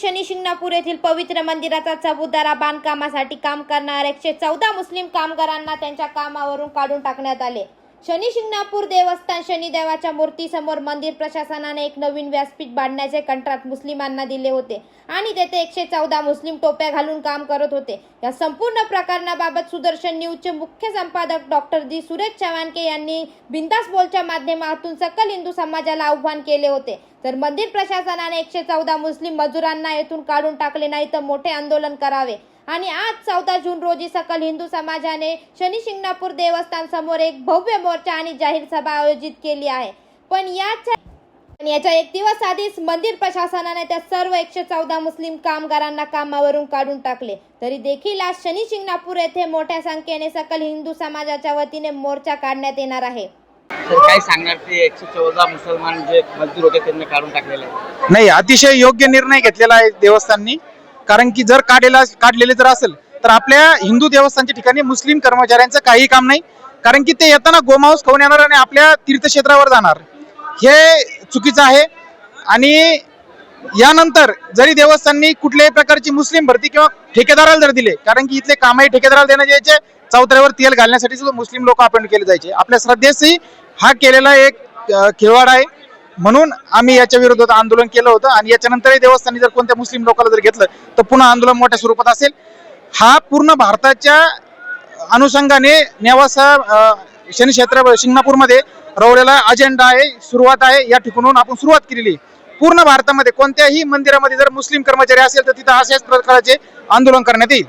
शनी शिंगणापूर येथील पवित्र मंदिराचा चबुदारा बांधकामासाठी काम करणाऱ्या एकशे चौदा मुस्लिम कामगारांना त्यांच्या कामावरून काढून टाकण्यात आले. शनी शिंगणापूर देवस्थान शनिदेवाच्या मूर्तीसमोर मंदिर प्रशासनाने एक नवीन व्यासपीठ बांधण्याचे कंत्राट मुस्लिमांना दिले होते. आणि तेथे एकशे चौदा मुस्लिम टोप्या घालून काम करत होते. या संपूर्ण प्रकरणाबाबत सुदर्शन न्यूजचे मुख्य संपादक डॉक्टर दी सुरेश चव्हाणके यांनी बिंदास बोलच्या माध्यमातून सकल हिंदू समाजाला आव्हान केले होते. तर मंदिर प्रशासनाने एकशे चौदा मुस्लिम मजुरांना येथून काढून टाकले नाही तर मोठे आंदोलन करावे. आणि आज चौदा जून रोजी सकल हिंदू समाजाने शनी शिंगणापूर देवस्थान समोर एक भव्य मोर्चा आणि जाहीर सभा आयोजित केली आहे. पण याच्या पण याच्या एक दिवस आधीच मंदिर प्रशासनाने त्या सर्व एकशे चौदा मुस्लिम कामगारांना कामावरून काढून टाकले. तरी देखील आज शनी शिंगणापूर येथे मोठ्या संख्येने सकल हिंदू समाजाच्या वतीने मोर्चा काढण्यात येणार आहे. तर काय सांगणार ते एकशे चौदा मुसलमान जे मजदूर होते त्यांना काढून टाकलेले आहे? नाही अतिशय योग्य निर्णय घेतलेला आहे देवस्थाननी. कारण की जर काढलेला काढलेले जर असेल तर आपल्या हिंदू देवस्थानच्या ठिकाणी मुस्लिम कर्मचाऱ्यांचं काही काम नाही. कारण की ते येताना गोमांस खाऊन येणार आणि आपल्या तीर्थक्षेत्रावर जाणार. हे चुकीचं आहे. आणि यानंतर जरी देवस्थाननी कुठल्याही प्रकारची मुस्लिम भरती किंवा ठेकेदाराला जर दिले कारण की इथले कामही ठेकेदाराला देण्यात यायचे चौथऱ्यावर तेल घालण्यासाठी सुद्धा मुस्लिम लोक अपॉइंट केले जायचे. आपल्या श्रद्धेशी हा केलेला एक खेळवाड आहे. म्हणून आम्ही याच्या विरोधात आंदोलन केलं होतं आणि याच्यानंतरही देवस्थानी जर कोणत्या मुस्लिम लोकांना जर घेतलं तर पुन्हा आंदोलन मोठ्या स्वरूपात असेल. हा पूर्ण भारताच्या अनुषंगाने नेवासा शनिक्षेत्र शनी क्षेत्र शिंगणापूरमध्ये रवलेला अजेंडा आहे सुरुवात आहे या ठिकाणून आपण सुरुवात केलेली पूर्ण भारतामध्ये कोणत्याही मंदिरामध्ये जर मुस्लिम कर्मचारी असेल तर तिथं अशाच प्रकारचे आंदोलन करण्यात येईल.